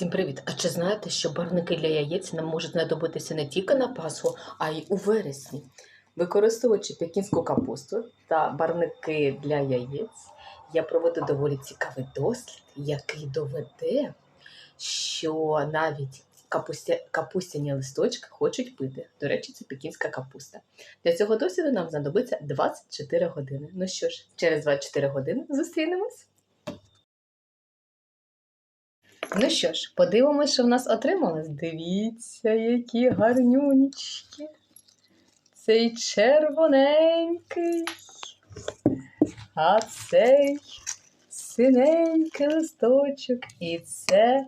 Всім привіт! А чи знаєте, що барвники для яєць нам можуть знадобитися не тільки на Пасху, а й у вересні? Використовуючи пекінську капусту та барвники для яєць, я проведу доволі цікавий дослід, який доведе, що навіть капустя... капустяні листочки хочуть пити. До речі, це пекінська капуста. Для цього досліду нам знадобиться 24 години. Ну що ж, через 24 години зустрінемось. Ну що ж, подивимося, що в нас отрималось. Дивіться, які гарнюнічки. Цей червоненький, а цей синенький листочок. І це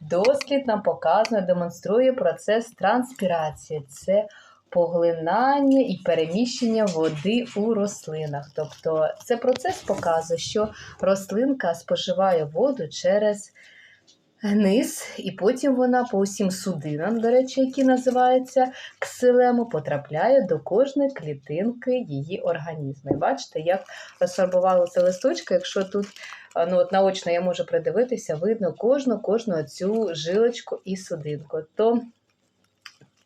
дослід нам показує, демонструє процес транспірації. Це поглинання і переміщення води у рослинах. Тобто це процес показує, що рослинка споживає воду через низ, і потім вона по усім судинам, до речі, які називаються ксилему, потрапляє до кожної клітинки її організму. І бачите, як розфарбувалися листочки, якщо тут ну, от наочно я можу придивитися, видно кожну кожну цю жилочку і судинку. То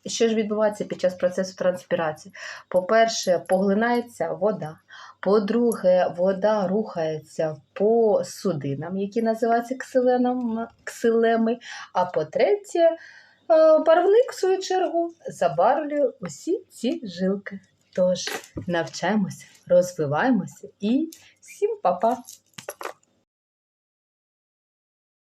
що ж відбувається під час процесу транспірації? По-перше, поглинається вода. По-друге, вода рухається по судинам, які називаються ксилеми. А по-третє, е, барвник, в свою чергу, забарвлює усі ці жилки. Тож навчаємося, розвиваємося і всім па-па!